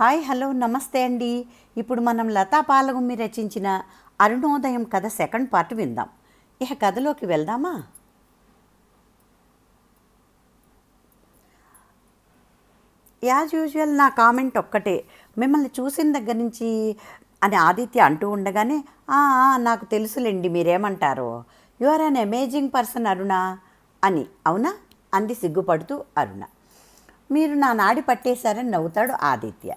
Hi hello నమస్తే అండి. ఇప్పుడు మనం లతా పాలగుమ్మి రచించిన అరుణోదయం కథ సెకండ్ పార్ట్ విందాం. ఇక కథలోకి వెళ్దామా? యాజ్ యూజువల్ నా కామెంట్ ఒక్కటే. మిమ్మల్ని చూసిన దగ్గర నుంచి అని ఆదిత్య అంటూ ఉండగానే నాకు తెలుసులేండి మీరేమంటారు. You are an amazing person Aruna అని. అవునా? అంది సిగ్గుపడుతూ అరుణ. మీరు నా నాడి పట్టేశారని నవ్వుతాడు ఆదిత్య.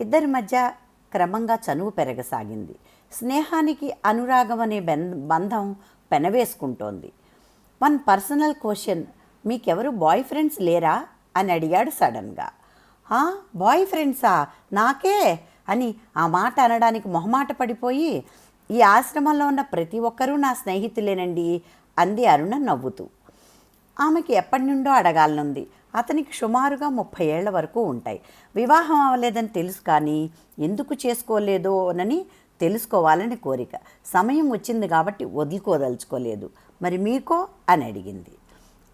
ఇద్దరి మధ్య క్రమంగా చనువు పెరగసాగింది. స్నేహానికి అనురాగం అనే బెం- బంధం పెనవేసుకుంటోంది. వన్ పర్సనల్ క్వశ్చన్ మీకెవరు బాయ్ ఫ్రెండ్స్ లేరా? అని అడిగాడు సడన్గా. బాయ్ ఫ్రెండ్సా? నాకే? అని ఆ మాట అనడానికి మొహమాట పడిపోయి ఈ ఆశ్రమంలో ఉన్న ప్రతి ఒక్కరూ నా స్నేహితులేనండి అంది అరుణ నవ్వుతూ. ఆమెకి ఎప్పటి నుండో అడగాలనుంది. అతనికి సుమారుగా ముప్పై ఏళ్ళ వరకు ఉంటాయి. వివాహం అవ్వలేదని తెలుసు కానీ ఎందుకు చేసుకోలేదోనని తెలుసుకోవాలని కోరిక. సమయం వచ్చింది కాబట్టి వదులుకోదలుచుకోలేదు. మరి మీకో? అని అడిగింది.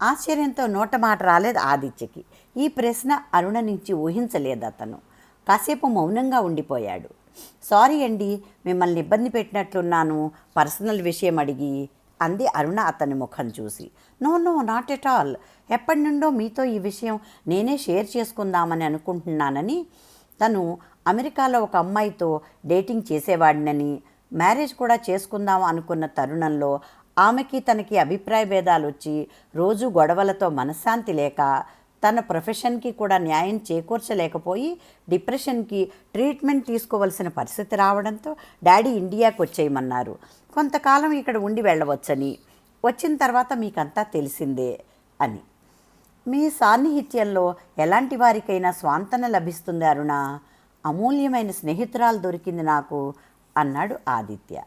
ఆశ్చర్యంతో నోట మాట రాలేదు ఆదిత్యకి. ఈ ప్రశ్న అరుణ నుంచి ఊహించలేదు అతను. కాసేపు మౌనంగా ఉండిపోయాడు. సారీ అండి మిమ్మల్ని ఇబ్బంది పెట్టినట్లున్నాను. పర్సనల్ విషయం అడిగి అంది అరుణ అతని ముఖం చూసి. No no not at all. ఎప్పటి నుండో మీతో ఈ విషయం నేనే షేర్ చేసుకుందామని అనుకుంటున్నానని. తను అమెరికాలో ఒక అమ్మాయితో డేటింగ్ చేసేవాడినని మ్యారేజ్ కూడా చేసుకుందాం అనుకున్న తరుణంలో ఆమెకి తనకి అభిప్రాయ భేదాలు వచ్చి రోజు గొడవలతో మనశ్శాంతి లేక తన ప్రొఫెషన్కి కూడా న్యాయం చేకూర్చలేకపోయి డిప్రెషన్కి ట్రీట్మెంట్ తీసుకోవలసిన పరిస్థితి రావడంతో డాడీ ఇండియాకు వచ్చేయమన్నారు. కొంతకాలం ఇక్కడ ఉండి వెళ్ళవచ్చని వచ్చిన తర్వాత మీకంతా తెలిసిందే అని. మీ సాన్నిహిత్యంలో ఎలాంటి వారికైనా స్వాంతన లభిస్తుంది అరుణ? అమూల్యమైన స్నేహితురాలు దొరికింది నాకు అన్నాడు ఆదిత్య.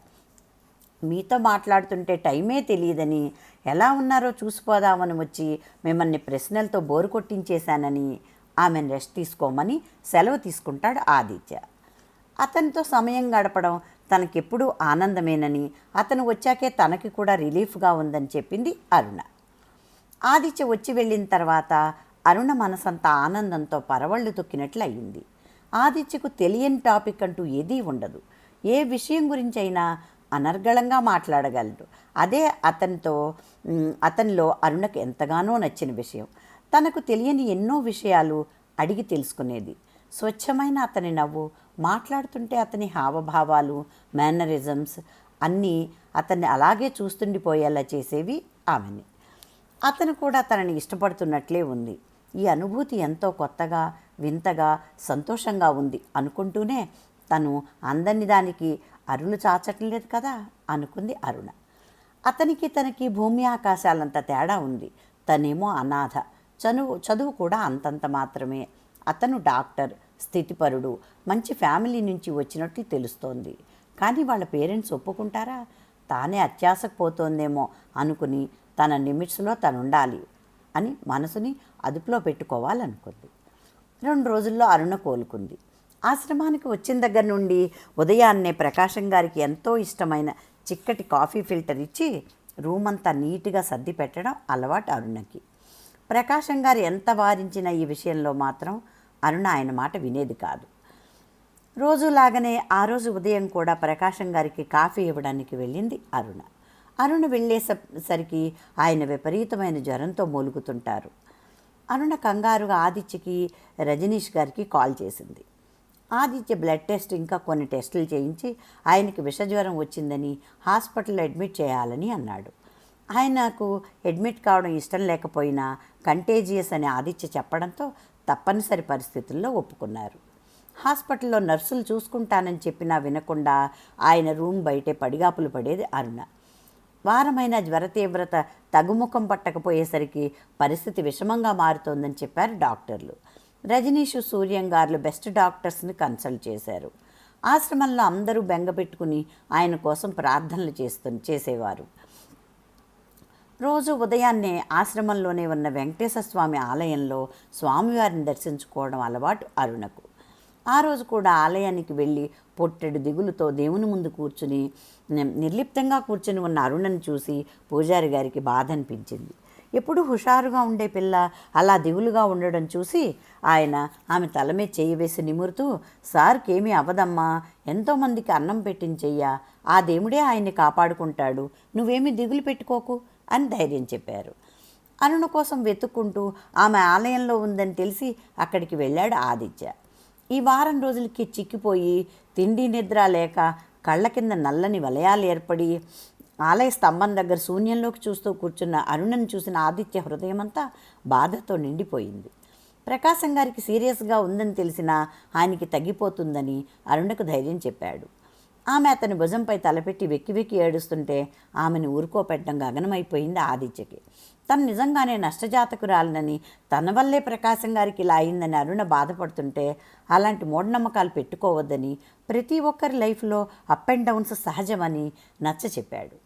మీతో మాట్లాడుతుంటే టైమే తెలియదని ఎలా ఉన్నారో చూసిపోదామని వచ్చి మిమ్మల్ని ప్రశ్నలతో బోరు కొట్టించేశానని ఆమెను రెస్ట్ తీసుకోమని సెలవు తీసుకుంటాడు ఆదిత్య. అతనితో సమయం గడపడం తనకెప్పుడూ ఆనందమేనని అతను వచ్చాకే తనకి కూడా రిలీఫ్గా ఉందని చెప్పింది అరుణ. ఆదిత్య వచ్చి వెళ్ళిన తర్వాత అరుణ మనసంతా ఆనందంతో పరవళ్ళు తొక్కినట్లు అయింది ఆదిత్యకు తెలియని టాపిక్ అంటూ ఏదీ ఉండదు. ఏ విషయం గురించి అయినా అనర్గళంగా మాట్లాడగలడు. అదే అతనితో అతనిలో అరుణకు ఎంతగానో నచ్చిన విషయం. తనకు తెలియని ఎన్నో విషయాలు అడిగి తెలుసుకునేది. స్వచ్ఛమైన అతని నవ్వు మాట్లాడుతుంటే అతని హావభావాలు మేనరిజమ్స్ అన్నీ అతన్ని అలాగే చూస్తుండిపోయేలా చేసేవి ఆమెని. అతను కూడా తనని ఇష్టపడుతున్నట్లే ఉంది. ఈ అనుభూతి ఎంతో కొత్తగా వింతగా సంతోషంగా ఉంది అనుకుంటూనే తను అందని దానికి అరుణు చాచటం లేదు కదా? అనుకుంది అరుణ. అతనికి తనకి భూమి ఆకాశాలంత తేడా ఉంది. తనేమో అనాథ. చదువు చదువు కూడా అంతంత మాత్రమే. అతను డాక్టర్ స్థితిపరుడు మంచి ఫ్యామిలీ నుంచి వచ్చినట్లు తెలుస్తోంది. కానీ వాళ్ళ పేరెంట్స్ ఒప్పుకుంటారా? తానే అత్యాసకపోతోందేమో అనుకుని తన నిమిట్స్లో తను ఉండాలి అని మనసుని అదుపులో పెట్టుకోవాలనుకుంది. రెండు రోజుల్లో అరుణ కోలుకుంది. ఆశ్రమానికి వచ్చిన దగ్గర నుండి ఉదయాన్నే ప్రకాశం గారికి ఎంతో ఇష్టమైన చిక్కటి కాఫీ ఫిల్టర్ ఇచ్చి రూమ్ అంతా నీట్గా సర్ది పెట్టడం అలవాటు అరుణకి. ప్రకాశం గారు ఎంత వారించిన ఈ విషయంలో మాత్రం అరుణ ఆయన మాట వినేది కాదు. రోజులాగానే ఆ రోజు ఉదయం కూడా ప్రకాశం గారికి కాఫీ ఇవ్వడానికి వెళ్ళింది అరుణ. అరుణ వెళ్ళేసరికి ఆయన విపరీతమైన జ్వరంతో మూలుగుతుంటారు. అరుణ కంగారుగా ఆదిత్యకి రజనీష్ గారికి కాల్ చేసింది. ఆదిత్య బ్లడ్ టెస్ట్ ఇంకా కొన్ని టెస్టులు చేయించి ఆయనకి విషజ్వరం వచ్చిందని హాస్పిటల్లో అడ్మిట్ చేయాలని అన్నాడు. ఆయనకు అడ్మిట్ కావడం ఇష్టం లేకపోయినా కంటేజియస్ అని ఆదిత్య చెప్పడంతో తప్పనిసరి పరిస్థితుల్లో ఒప్పుకున్నారు. హాస్పిటల్లో నర్సులు చూసుకుంటానని చెప్పినా వినకుండా ఆయన రూమ్ బయటే పడిగాపులు పడేది అరుణ. వారమైన జ్వర తీవ్రత తగ్గుముఖం పట్టకపోయేసరికి పరిస్థితి విషమంగా మారుతోందని చెప్పారు డాక్టర్లు. రజనీషు సూర్యంగార్లు బెస్ట్ డాక్టర్స్ని కన్సల్ట్ చేశారు. ఆశ్రమంలో అందరూ బెంగపెట్టుకుని ఆయన కోసం ప్రార్థనలు చేస్తు చేసేవారు. రోజు ఉదయాన్నే ఆశ్రమంలోనే ఉన్న వెంకటేశ్వర స్వామి ఆలయంలో స్వామివారిని దర్శించుకోవడం అలవాటు అరుణకు. ఆ రోజు కూడా ఆలయానికి వెళ్ళి పొట్టెడు దిగులుతో దేవుని ముందు కూర్చుని నిర్లిప్తంగా కూర్చుని ఉన్న అరుణను చూసి పూజారి గారికి బాధ అనిపించింది. ఎప్పుడూ హుషారుగా ఉండే పిల్ల అలా దిగులుగా ఉండడం చూసి ఆయన ఆమె తల మీద వేసి నిమురుతూ సార్కి ఏమీ అవదమ్మా ఎంతోమందికి అన్నం పెట్టించెయ్యా ఆ దేవుడే ఆయన్ని కాపాడుకుంటాడు నువ్వేమీ దిగులు పెట్టుకోకు అని ధైర్యం చెప్పారు. అరుణ కోసం వెతుక్కుంటూ ఆమె ఆలయంలో ఉందని తెలిసి అక్కడికి వెళ్ళాడు ఆదిత్య. ఈ వారం రోజులకి చిక్కిపోయి తిండి నిద్ర లేక కళ్ళ కింద నల్లని వలయాలు ఏర్పడి ఆలయ స్తంభం దగ్గర శూన్యంలోకి చూస్తూ కూర్చున్న అరుణను చూసిన ఆదిత్య హృదయమంతా బాధతో నిండిపోయింది. ప్రకాశం గారికి సీరియస్గా ఉందని తెలిసినా ఆయనకి తగ్గిపోతుందని అరుణకు ధైర్యం చెప్పాడు. ఆమె అతని భుజంపై తలపెట్టి వెక్కి వెక్కి ఏడుస్తుంటే ఆమెను ఊరుకోపెట్టడం గగనమైపోయింది ఆదిత్యకి. తను నిజంగానే నష్టజాతకురాలనని తన వల్లే ప్రకాశం గారికి ఇలా అయిందని అరుణ బాధపడుతుంటే అలాంటి మూఢనమ్మకాలు పెట్టుకోవద్దని ప్రతి ఒక్కరి లైఫ్లో అప్ అండ్ డౌన్స్ సహజమని నచ్చ చెప్పాడు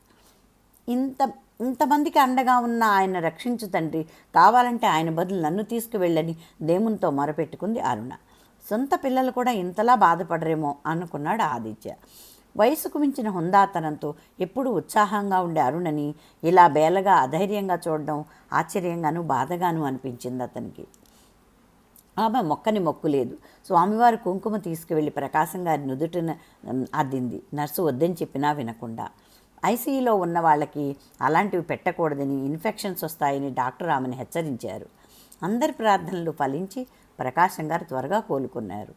ఇంత ఇంతమందికి అండగా ఉన్న ఆయన రక్షించు తండ్రి. కావాలంటే ఆయన బదులు నన్ను తీసుకువెళ్ళని దేవునితో మొరపెట్టుకుంది అరుణ. సొంత పిల్లలు కూడా ఇంతలా బాధపడరేమో అనుకున్నాడు ఆదిత్య. వయసుకు మించిన హుందాతనంతో ఎప్పుడూ ఉత్సాహంగా ఉండే అరుణని ఇలా బేలగా అధైర్యంగా చూడడం ఆశ్చర్యంగాను బాధగాను అనిపించింది అతనికి. ఆమె మొక్కని మొక్కులేదు స్వామివారు కుంకుమ తీసుకువెళ్ళి ప్రకాశం గారి నుదుటిన అద్దింది. నర్సు వద్దని చెప్పినా వినకుండా. ఐసీయూలో ఉన్న వాళ్ళకి అలాంటివి పెట్టకూడదని ఇన్ఫెక్షన్స్ వస్తాయని డాక్టర్ ఆమెను హెచ్చరించారు. అందరి ప్రార్థనలు ఫలించి ప్రకాశం గారు త్వరగా కోలుకున్నారు.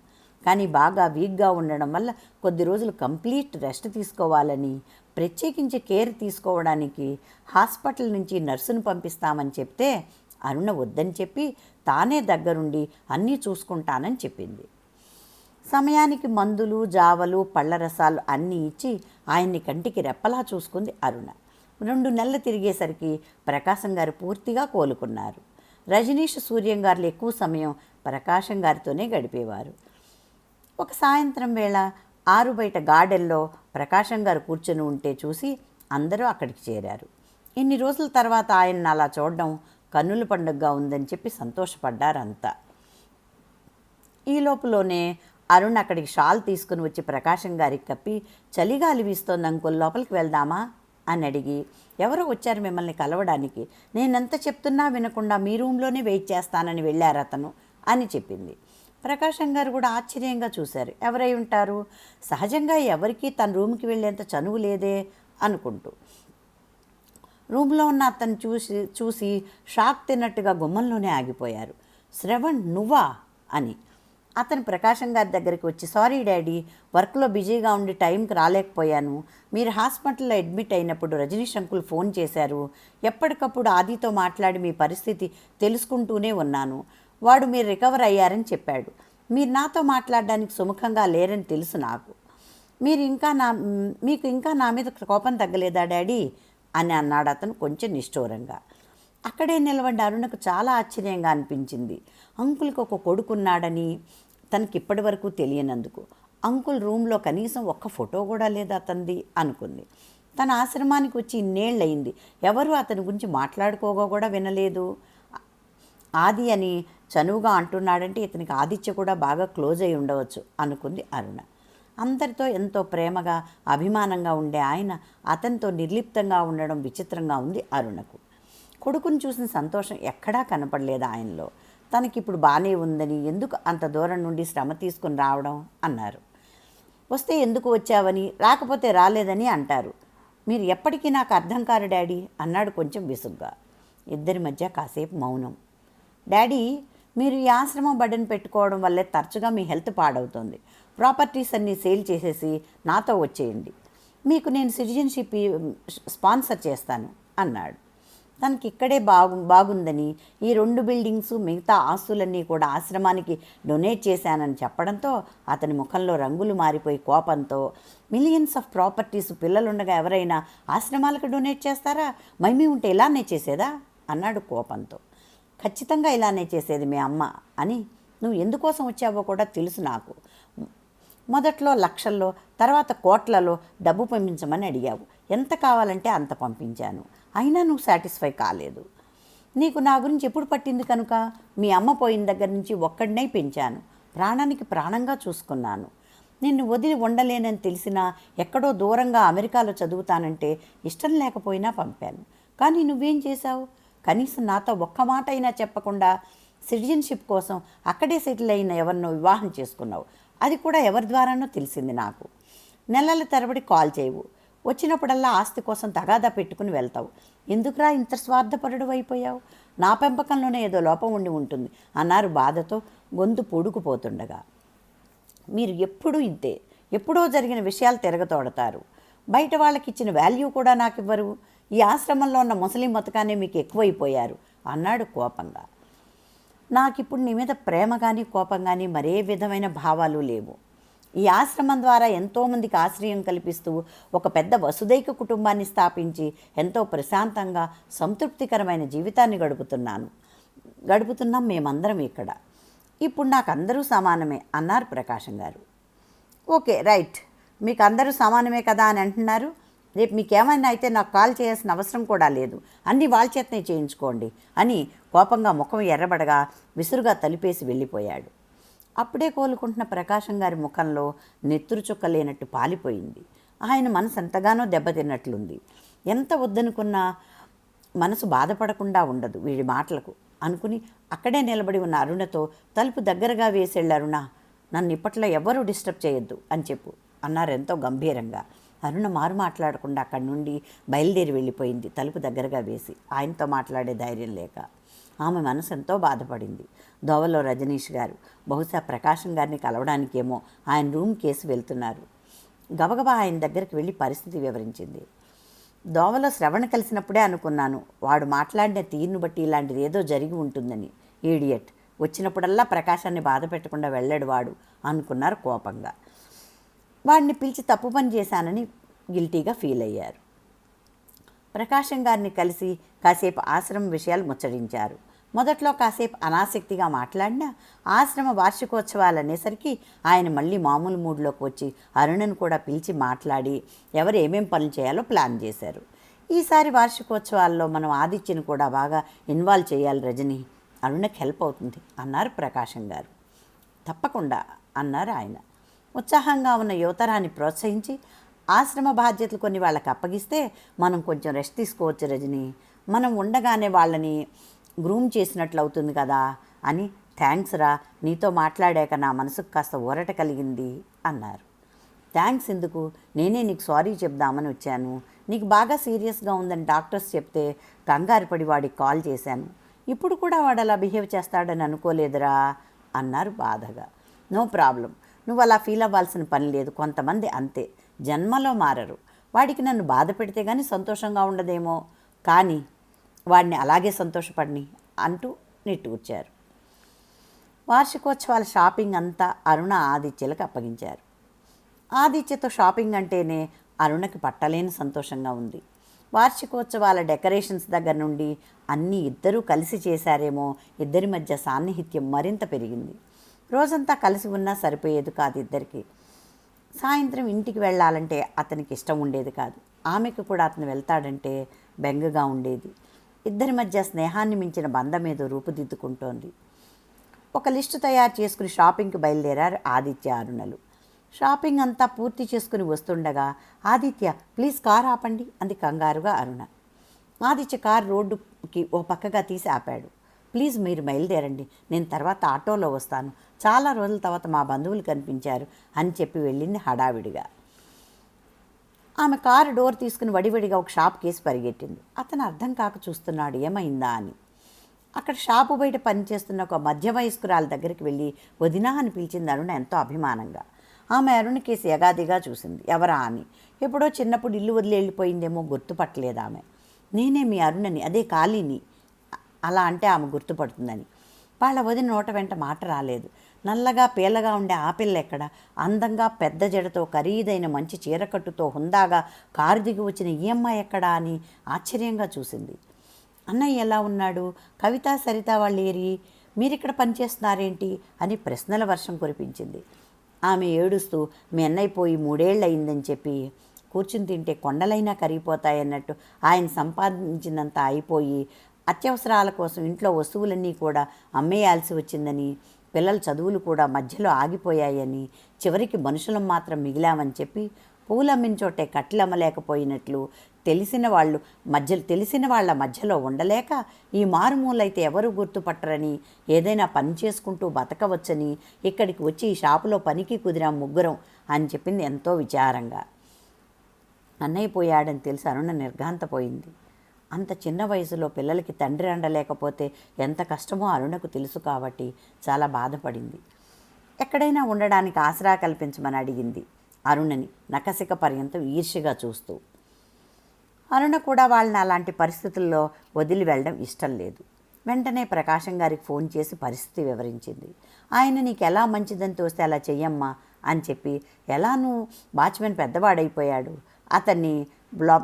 కానీ బాగా వీక్గా ఉండడం వల్ల కొద్ది రోజులు కంప్లీట్ రెస్ట్ తీసుకోవాలని ప్రత్యేకించి కేర్ తీసుకోవడానికి హాస్పిటల్ నుంచి నర్సును పంపిస్తామని చెప్తే అరుణ వద్దని చెప్పి తానే దగ్గరుండి అన్నీ చూసుకుంటానని చెప్పింది. సమయానికి మందులు జావలు పళ్ళ రసాలు అన్నీ ఇచ్చి ఆయన్ని కంటికి రెప్పలా చూసుకుంది అరుణ. రెండు నెలలు తిరిగేసరికి ప్రకాశం గారు పూర్తిగా కోలుకున్నారు. రజనీష్ సూర్యం గారులు ఎక్కువ సమయం ప్రకాశం గారితోనే గడిపేవారు. ఒక సాయంత్రం వేళ ఆరు బయట గార్డెన్లో ప్రకాశం గారు కూర్చొని ఉంటే చూసి అందరూ అక్కడికి చేరారు. ఇన్ని రోజుల తర్వాత ఆయన్ని అలా చూడడం కన్నుల పండుగగా ఉందని చెప్పి సంతోషపడ్డారంతా. ఈ లోపులోనే అరుణ్ అక్కడికి షాల్ తీసుకుని వచ్చి ప్రకాశం గారికి కప్పి చలిగాలి వీస్తోంది అంకుల్ లోపలికి వెళ్దామా? అని అడిగి ఎవరో వచ్చారు మిమ్మల్ని కలవడానికి? నేనెంత చెప్తున్నా వినకుండా మీ రూమ్లోనే వెయిట్ చేస్తానని వెళ్ళారు అతను అని చెప్పింది. ప్రకాశం గారు కూడా ఆశ్చర్యంగా చూశారు. ఎవరై ఉంటారు? సహజంగా ఎవరికీ తన రూమ్కి వెళ్ళేంత చనువు లేదే అనుకుంటూ. రూమ్లో ఉన్న అతను చూసి చూసి షాక్ తిన్నట్టుగా గుమ్మంలోనే ఆగిపోయారు. శ్రవణ్ నువ్వా? అని అతను ప్రకాశం గారి దగ్గరికి వచ్చి సారీ డాడీ వర్క్లో బిజీగా ఉండి టైంకి రాలేకపోయాను. మీరు హాస్పిటల్లో అడ్మిట్ అయినప్పుడు రజనీష్ అంకుల్ ఫోన్ చేశారు. ఎప్పటికప్పుడు ఆదితో మాట్లాడి మీ పరిస్థితి తెలుసుకుంటూనే ఉన్నాను. వాడు మీరు రికవర్ అయ్యారని చెప్పాడు. మీరు నాతో మాట్లాడడానికి సుముఖంగా లేరని తెలుసు నాకు. మీరు ఇంకా నా మీకు ఇంకా నా మీద కోపం తగ్గలేదా డాడీ? అని అన్నాడు అతను కొంచెం నిష్ఠూరంగా. అక్కడే నిలబడి అరుణకు చాలా ఆశ్చర్యంగా అనిపించింది. అంకుల్కి ఒక కొడుకున్నాడని తనకి ఇప్పటి వరకు తెలియనందుకు. అంకుల్ రూమ్లో కనీసం ఒక్క ఫోటో కూడా లేదు అతనిది? అనుకుంది. తన ఆశ్రమానికి వచ్చి ఇన్నేళ్ళయింది. ఎవరు అతని గురించి మాట్లాడుకోగా కూడా వినలేదు. ఆది అని చనువుగా అంటున్నాడంటే ఇతనికి ఆదిత్య కూడా బాగా క్లోజ్ అయి ఉండవచ్చు అనుకుంది అరుణ. అందరితో ఎంతో ప్రేమగా అభిమానంగా ఉండే ఆయన అతనితో నిర్లిప్తంగా ఉండడం విచిత్రంగా ఉంది అరుణకు. కొడుకుని చూసిన సంతోషం ఎక్కడా కనపడలేదు ఆయనలో. తనకిప్పుడు బాగానే ఉందని ఎందుకు అంత దూరం నుండి శ్రమ తీసుకుని రావడం అన్నారు. వస్తే ఎందుకు వచ్చావని రాకపోతే రాలేదని అంటారు. మీరు ఎప్పటికీ నాకు అర్థం కారు డాడీ అన్నాడు కొంచెం విసుగ్గా. ఇద్దరి మధ్య కాసేపు మౌనం. డాడీ మీరు ఈ ఆశ్రమం బడ్డను పెట్టుకోవడం వల్లే తరచుగా మీ హెల్త్ పాడవుతుంది. ప్రాపర్టీస్ అన్నీ సేల్ చేసేసి నాతో వచ్చేయండి. మీకు నేను సిటిజన్షిప్ స్పాన్సర్ చేస్తాను అన్నాడు. తనకి ఇక్కడే బాగు బాగుందని ఈ రెండు బిల్డింగ్స్ మిగతా ఆస్తులన్నీ కూడా ఆశ్రమానికి డొనేట్ చేశానని చెప్పడంతో అతని ముఖంలో రంగులు మారిపోయి కోపంతో మిలియన్స్ ఆఫ్ ప్రాపర్టీస్ పిల్లలుండగా ఎవరైనా ఆశ్రమాలకు డొనేట్ చేస్తారా? మమ్మీ ఉంటే ఇలానే చేసేదా? అన్నాడు కోపంతో. ఖచ్చితంగా ఇలానే చేసేది మీ అమ్మ అని నువ్వు ఎందుకోసం వచ్చావో కూడా తెలుసు నాకు. మొదట్లో లక్షల్లో తర్వాత కోట్లలో డబ్బు పంపించమని అడిగావు. ఎంత కావాలంటే అంత పంపించాను. అయినా నువ్వు సాటిస్ఫై కాలేదు. నీకు నా గురించి ఎప్పుడు పట్టింది కనుక? మీ అమ్మ పోయిన దగ్గర నుంచి ఒక్కడినే పెంచాను. ప్రాణానికి ప్రాణంగా చూసుకున్నాను. నిన్ను వదిలి ఉండలేనని తెలిసినా ఎక్కడో దూరంగా అమెరికాలో చదువుతానంటే ఇష్టం లేకపోయినా పంపాను. కానీ నువ్వేం చేశావు? కనీసం నాతో ఒక్క మాట అయినా చెప్పకుండా సిటిజన్షిప్ కోసం అక్కడే సెటిల్ అయిన ఎవరినో వివాహం చేసుకున్నావు. అది కూడా ఎవరి ద్వారానో తెలిసింది నాకు. నెలల తరబడి కాల్ చేయవు. వచ్చినప్పుడల్లా ఆస్తి కోసం తగాదా పెట్టుకుని వెళ్తావు. ఎందుకురా ఇంత స్వార్థపరుడు అయిపోయావు? నా పెంపకంలోనే ఏదో లోపం ఉండి ఉంటుంది అన్నారు బాధతో గొంతు పొడుకుపోతుండగా. మీరు ఎప్పుడూ ఇంతే. ఎప్పుడో జరిగిన విషయాలు తిరగతోడతారు. బయట వాళ్ళకి ఇచ్చిన వాల్యూ కూడా నాకు ఇవ్వరు ఈ ఆశ్రమంలో ఉన్న ముసలిం మతకానే మీకు ఎక్కువైపోయారు అన్నాడు కోపంగా. నాకిప్పుడు నీ మీద ప్రేమ కానీ కోపం కానీ మరే విధమైన భావాలు లేవు. ఈ ఆశ్రమం ద్వారా ఎంతోమందికి ఆశ్రయం కల్పిస్తూ ఒక పెద్ద వసుదైక కుటుంబాన్ని స్థాపించి ఎంతో ప్రశాంతంగా సంతృప్తికరమైన జీవితాన్ని గడుపుతున్నాను. గడుపుతున్నాం మేమందరం ఇక్కడ. ఇప్పుడు నాకు అందరూ సమానమే అన్నారు ప్రకాశం గారు. Okay right. మీకు అందరూ సమానమే కదా అని అంటున్నారు. రేపు మీకేమైనా అయితే నాకు కాల్ చేయాల్సిన అవసరం కూడా లేదు. అన్ని వాళ్ళ చేతనే చేయించుకోండి అని కోపంగా ముఖం ఎర్రబడగా విసురుగా తలిపేసి వెళ్ళిపోయాడు. అప్పుడే కోలుకుంటున్న ప్రకాశం గారి ముఖంలో నెత్తురు చుక్క లేనట్టు పాలిపోయింది. ఆయన మనసు ఎంతగానో దెబ్బతిన్నట్లుంది. ఎంత వద్దనుకున్నా మనసు బాధపడకుండా ఉండదు వీడి మాటలకు. అనుకుని అక్కడే నిలబడి ఉన్న అరుణతో తలుపు దగ్గరగా వేసెళ్ళరుణ అరుణ నన్ను ఇప్పట్లో ఎవ్వరూ డిస్టర్బ్ చేయొద్దు అని చెప్పు అన్నారు ఎంతో గంభీరంగా. అరుణ మారు మాట్లాడకుండా అక్కడి నుండి బయలుదేరి వెళ్ళిపోయింది తలుపు దగ్గరగా వేసి. ఆయనతో మాట్లాడే ధైర్యం లేక. ఆమె మనసు ఎంతో బాధపడింది. దోవలో రజనీష్ గారు బహుశా ప్రకాశం గారిని కలవడానికేమో ఆయన రూమ్ కేసు వెళ్తున్నారు. గబగబా ఆయన దగ్గరికి వెళ్ళి పరిస్థితి వివరించింది. దోవలో శ్రవణ కలిసినప్పుడే అనుకున్నాను వాడు మాట్లాడిన తీరును బట్టి ఇలాంటిది ఏదో జరిగి ఉంటుందని. ఈడియట్ వచ్చినప్పుడల్లా ప్రకాశాన్ని బాధ పెట్టకుండా వెళ్ళాడు వాడు అనుకున్నారు కోపంగా. వాడిని పిలిచి తప్పు పని చేశానని గిల్టీగా ఫీల్ అయ్యారు. ప్రకాశం గారిని కలిసి కాసేపు ఆశ్రమం విషయాలు ముచ్చడించారు మొదట్లో కాసేపు అనాసక్తిగా మాట్లాడినా ఆశ్రమ వార్షికోత్సవాలు అనేసరికి ఆయన మళ్ళీ మామూలు మూడ్లోకి వచ్చి అరుణను కూడా పిలిచి మాట్లాడి ఎవరు ఏమేం పనులు చేయాలో ప్లాన్ చేశారు. ఈసారి వార్షికోత్సవాల్లో మనం ఆదిత్యను కూడా బాగా ఇన్వాల్వ్ చేయాలి రజని. అరుణకి హెల్ప్ అవుతుంది అన్నారు ప్రకాశం గారు. తప్పకుండా అన్నారు ఆయన. ఉత్సాహంగా ఉన్న యువతరాన్ని ప్రోత్సహించి ఆశ్రమ బాధ్యతలు కొన్ని వాళ్ళకి అప్పగిస్తే మనం కొంచెం రెస్ట్ తీసుకోవచ్చు రజని. మనం ఉండగానే వాళ్ళని గ్రూమ్ చేసినట్లు అవుతుంది కదా అని థ్యాంక్స్ రా నీతో మాట్లాడాక నా మనసుకు కాస్త ఊరట కలిగింది అన్నారు. థ్యాంక్స్ ఎందుకు? నేనే నీకు సారీ చెప్దామని వచ్చాను. నీకు బాగా సీరియస్గా ఉందని డాక్టర్స్ చెప్తే కంగారు పడి వాడికి కాల్ చేశాను. ఇప్పుడు కూడా వాడు అలా బిహేవ్ చేస్తాడని అనుకోలేదురా అన్నారు బాధగా. No problem. నువ్వు అలా ఫీల్ అవ్వాల్సిన పని లేదు. కొంతమంది అంతే. జన్మలో మారరు. వాడికి నన్ను బాధ పెడితే కానీ సంతోషంగా ఉండదేమో. కానీ వాడిని అలాగే సంతోషపడిని అంటూ నిట్టూర్చారు. వార్షికోత్సవాల షాపింగ్ అంతా అరుణ ఆదిత్యలకు అప్పగించారు. ఆదిత్యతో షాపింగ్ అంటేనే అరుణకి పట్టలేని సంతోషంగా ఉంది. వార్షికోత్సవాల డెకరేషన్స్ దగ్గర నుండి అన్నీ ఇద్దరూ కలిసి చేశారేమో ఇద్దరి మధ్య సాన్నిహిత్యం మరింత పెరిగింది. రోజంతా కలిసి ఉన్నా సరిపోయేది కాదు ఇద్దరికి. సాయంత్రం ఇంటికి వెళ్ళాలంటే అతనికి ఇష్టం ఉండేది కాదు. ఆమెకు కూడా అతను వెళ్తాడంటే బెంగగా ఉండేది. ఇద్దరి మధ్య స్నేహాన్ని మించిన బంధం ఏదో రూపుదిద్దుకుంటోంది. ఒక లిస్టు తయారు చేసుకుని షాపింగ్కి బయలుదేరారు ఆదిత్య అరుణలు. షాపింగ్ అంతా పూర్తి చేసుకుని వస్తుండగా ఆదిత్య ప్లీజ్ కార్ ఆపండి అంది కంగారుగా అరుణ. ఆదిత్య కార్ రోడ్డుకి ఓ పక్కగా తీసి ఆపాడు. ప్లీజ్ మీరు బయలుదేరండి నేను తర్వాత ఆటోలో వస్తాను. చాలా రోజుల తర్వాత మా బంధువులు కనిపించారు అని చెప్పి వెళ్ళింది హడావిడిగా. ఆమె కారు డోర్ తీసుకుని వడివడిగా ఒక షాప్ కేసి పరిగెట్టింది. అతను అర్థం కాక చూస్తున్నాడు ఏమైందా అని. అక్కడ షాపు బయట పనిచేస్తున్న ఒక మధ్య వయస్కురాల దగ్గరికి వెళ్ళి వదినా అని పిలిచింది అరుణ ఎంతో అభిమానంగా. ఆమె అరుణ్ కేసి యగాదిగా చూసింది. ఎవరా అని. ఎప్పుడో చిన్నప్పుడు ఇల్లు వదిలి వెళ్ళిపోయిందేమో గుర్తుపట్టలేదు ఆమె. నేనే మీ అరుణని అదే ఖాళీని అలా అంటే ఆమె గుర్తుపడుతుందని. వాళ్ళ వదిన నోట వెంట మాట రాలేదు. నల్లగా పీలగా ఉండే ఆ పిల్ల ఎక్కడ? అందంగా పెద్ద జడతో ఖరీదైన మంచి చీరకట్టుతో హుందాగా కారు దిగి వచ్చిన ఈ అమ్మాయి ఎక్కడా అని ఆశ్చర్యంగా చూసింది. అన్నయ్య ఎలా ఉన్నాడు? కవిత సరిత వాళ్ళు ఏరి? మీరిక్కడ పనిచేస్తున్నారేంటి అని ప్రశ్నల వర్షం కురిపించింది. ఆమె ఏడుస్తూ మీ అన్నయ్య పోయి మూడేళ్ళు అయిందని చెప్పి కూర్చుని తింటే కొండలైనా కరిగిపోతాయన్నట్టు ఆయన సంపాదించినంత అయిపోయి అత్యవసరాల కోసం ఇంట్లో వస్తువులన్నీ కూడా అమ్మేయాల్సి వచ్చిందని పిల్లల చదువులు కూడా మధ్యలో ఆగిపోయాయని చివరికి మనుషులం మాత్రం మిగిలామని చెప్పి పూలమ్మించోటే కట్లమ్మలేకపోయినట్లు తెలిసిన వాళ్ళు మధ్య తెలిసిన వాళ్ళ మధ్యలో ఉండలేక ఈ మారుమూలైతే ఎవరు గుర్తుపట్టరని ఏదైనా పని చేసుకుంటూ బతకవచ్చని ఇక్కడికి వచ్చి ఈ షాపులో పనికి కుదిరాం ముగ్గురం అని చెప్పింది ఎంతో విచారంగా. అన్నయ్య పోయాడని తెలిసి అరుణ నిర్ఘాంతపోయింది అంత చిన్న వయసులో పిల్లలకి తండ్రి అండలేకపోతే ఎంత కష్టమో అరుణకు తెలుసు కాబట్టి చాలా బాధపడింది. ఎక్కడైనా ఉండడానికి ఆసరా కల్పించమని అడిగింది అరుణని నకసిక పర్యంతం ఈర్ష్యగా చూస్తూ. అరుణ కూడా వాళ్ళని అలాంటి పరిస్థితుల్లో వదిలి వెళ్ళడం ఇష్టం లేదు. వెంటనే ప్రకాశం గారికి ఫోన్ చేసి పరిస్థితి వివరించింది. ఆయన నీకు ఎలా మంచిదని తోస్తే అలా చెయ్యమ్మా అని చెప్పి ఎలానూ వాచ్మెన్ పెద్దవాడైపోయాడు. అతన్ని బ్లా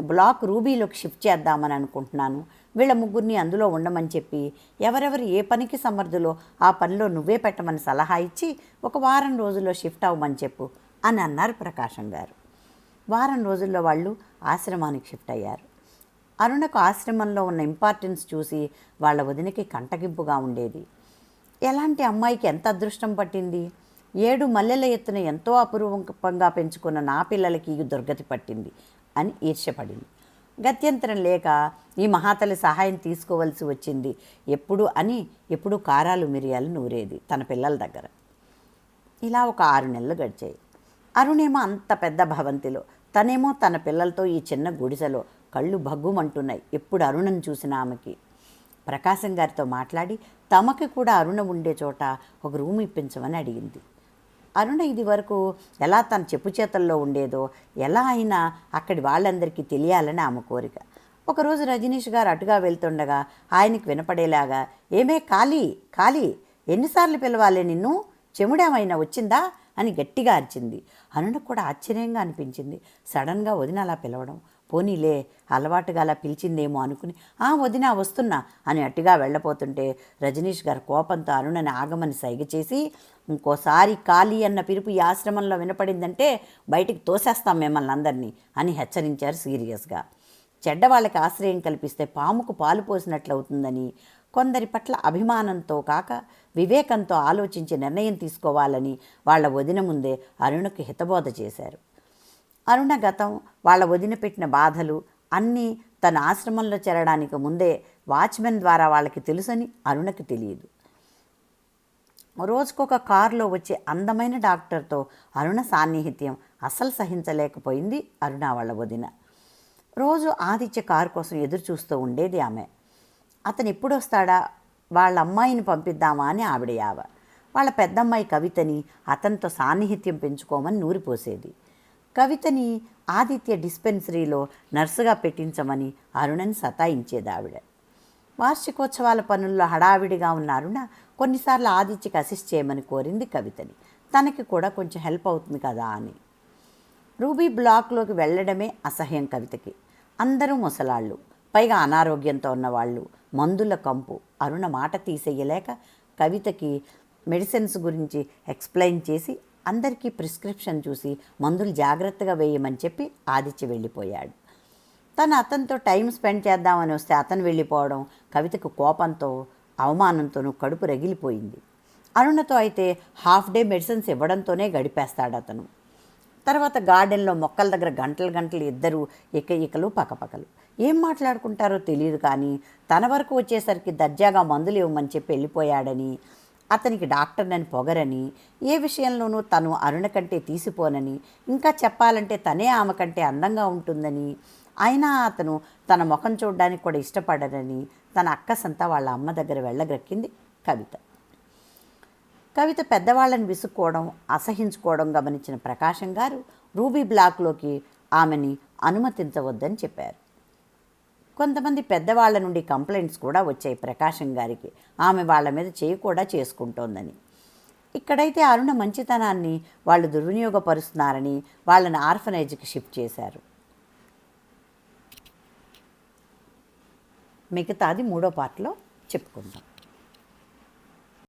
బ్లాక్ రూబీలోకి షిఫ్ట్ చేద్దామని అనుకుంటున్నాను. వీళ్ళ ముగ్గురిని అందులో ఉండమని చెప్పి ఎవరెవరు ఏ పనికి సమర్థులో ఆ పనిలో నువ్వే పెట్టమని సలహా ఇచ్చి ఒక వారం రోజుల్లో షిఫ్ట్ అవ్వమని చెప్పు అని అన్నారు ప్రకాశం గారు. వారం రోజుల్లో వాళ్ళు ఆశ్రమానికి షిఫ్ట్ అయ్యారు. అరుణకు ఆశ్రమంలో ఉన్న ఇంపార్టెన్స్ చూసి వాళ్ళ వదినకి కంటగింపుగా ఉండేది. ఎలాంటి అమ్మాయికి ఎంత అదృష్టం పట్టింది? ఏడు మల్లెల ఎత్తున ఎంతో అపురూపంగా పెంచుకున్న నా పిల్లలకి దుర్గతి పట్టింది. అని ఈర్ష్యపడింది. గత్యంతరం లేక ఈ మహాతల్లి సహాయం తీసుకోవలసి వచ్చింది. ఎప్పుడు అని ఎప్పుడు కారాలు మిరియాలు నూరేది తన పిల్లల దగ్గర. ఇలా ఒక ఆరు నెలలు గడిచాయి. అరుణేమో అంత పెద్ద భవంతిలో తనేమో తన పిల్లలతో ఈ చిన్న గుడిసెలో కళ్ళు భగ్గుమంటున్నాయి ఎప్పుడు అరుణను చూసిన ఆమెకి. ప్రకాశం గారితో మాట్లాడి తమకి కూడా అరుణ ఉండే చోట ఒక రూమ్ ఇప్పించమని అడిగింది. అరుణ ఇది వరకు ఎలా తన చెప్పు చేతల్లో ఉండేదో ఎలా అయినా అక్కడి వాళ్ళందరికీ తెలియాలని ఆమె కోరిక. ఒకరోజు రజనీష్ గారు అటుగా వెళ్తుండగా ఆయనకి వినపడేలాగా ఏమే ఖాళీ ఖాళీ ఎన్నిసార్లు పిలవాలి నిన్ను? చెముడేమైనా వచ్చిందా? అని గట్టిగా అరిచింది. అరుణకు కూడా ఆశ్చర్యంగా అనిపించింది. సడన్గా వదిన అలా పిలవడం పోనీలే అలవాటుగా అలా పిలిచిందేమో అనుకుని ఆ వదినా వస్తున్నా అని అట్టుగా వెళ్ళపోతుంటే రజనీష్ గారు కోపంతో అరుణని ఆగమని సైగ చేసి ఇంకోసారి ఖాళీ అన్న పిలుపు ఈ ఆశ్రమంలో వినపడిందంటే బయటికి తోసేస్తాం మిమ్మల్ని అందరినీ అని హెచ్చరించారు సీరియస్గా. చెడ్డవాళ్ళకి ఆశ్రయం కల్పిస్తే పాముకు పాలు పోసినట్లవుతుందని కొందరి పట్ల అభిమానంతో కాక వివేకంతో ఆలోచించి నిర్ణయం తీసుకోవాలని వాళ్ళ వదిన ముందే అరుణకు హితబోధ చేశారు. అరుణ గతం వాళ్ళ వదిన పెట్టిన బాధలు అన్నీ తన ఆశ్రమంలో చేరడానికి ముందే వాచ్మెన్ ద్వారా వాళ్ళకి తెలుసని అరుణకి తెలియదు. రోజుకొక కారులో వచ్చే అందమైన డాక్టర్తో అరుణ సాన్నిహిత్యం అస్సలు సహించలేకపోయింది అరుణ వాళ్ళ వదిన. రోజు ఆదిత్య కారు కోసం ఎదురు చూస్తూ ఉండేది ఆమె. అతను ఎప్పుడొస్తాడా వాళ్ళ అమ్మాయిని పంపిద్దామా అని ఆవిడ యావ. వాళ్ళ పెద్దమ్మాయి కవితని అతనితో సాన్నిహిత్యం పెంచుకోమని నూరిపోసేది. కవితని ఆదిత్య డిస్పెన్సరీలో నర్సుగా పెట్టించమని అరుణని సతాయించేది ఆవిడ. వార్షికోత్సవాల పనుల్లో హడావిడిగా ఉన్న అరుణ కొన్నిసార్లు ఆదిత్యకి అసిస్ట్ చేయమని కోరింది కవితని. తనకి కూడా కొంచెం హెల్ప్ అవుతుంది కదా అని. రూబీ బ్లాక్లోకి వెళ్ళడమే అసహ్యం కవితకి. అందరూ ముసలాళ్ళు పైగా అనారోగ్యంతో ఉన్నవాళ్ళు మందుల కంపు. అరుణ మాట తీసేయలేక కవితకి మెడిసిన్స్ గురించి ఎక్స్ప్లెయిన్ చేసి అందరికీ ప్రిస్క్రిప్షన్ చూసి మందులు జాగ్రత్తగా వేయమని చెప్పి ఆదిత్య వెళ్ళిపోయాడు. తను అతనితో టైం స్పెండ్ చేద్దామని వస్తే అతను వెళ్ళిపోవడం కవితకు కోపంతో అవమానంతోనూ కడుపు రగిలిపోయింది. అరుణతో అయితే హాఫ్ డే మెడిసిన్స్ ఇవ్వడంతోనే గడిపేస్తాడు అతను తర్వాత గార్డెన్లో మొక్కల దగ్గర గంటలు గంటలు ఇద్దరు ఇక ఇకలు పకపకలు ఏం మాట్లాడుకుంటారో తెలియదు కానీ తన వరకు వచ్చేసరికి దర్జాగా మందులు ఇవ్వమని చెప్పి వెళ్ళిపోయాడని అతనికి డాక్టర్నని పొగరని ఏ విషయంలోనూ తను అరుణ కంటే తీసిపోనని ఇంకా చెప్పాలంటే తనే ఆమె కంటే అందంగా ఉంటుందని అయినా అతను తన ముఖం చూడడానికి కూడా ఇష్టపడరని తన అక్కసంతా వాళ్ళ అమ్మ దగ్గర వెళ్ళగ్రక్కింది కవిత. కవిత పెద్దవాళ్ళని విసుక్కోవడం అసహించుకోవడం గమనించిన ప్రకాశం గారు రూబీ బ్లాక్లోకి ఆమెని అనుమతించవద్దని చెప్పారు. కొంతమంది పెద్దవాళ్ళ నుండి కంప్లైంట్స్ కూడా వచ్చాయి ప్రకాశం గారికి. ఆమె వాళ్ళ మీద చేయి కూడా చేసుకుంటోందని. ఇక్కడైతే అరుణ మంచితనాన్ని వాళ్ళు దుర్వినియోగపరుస్తున్నారని వాళ్ళని ఆర్ఫనైజ్కి షిఫ్ట్ చేశారు. మిగతాది మూడో పార్ట్లో చెప్పుకుందాం.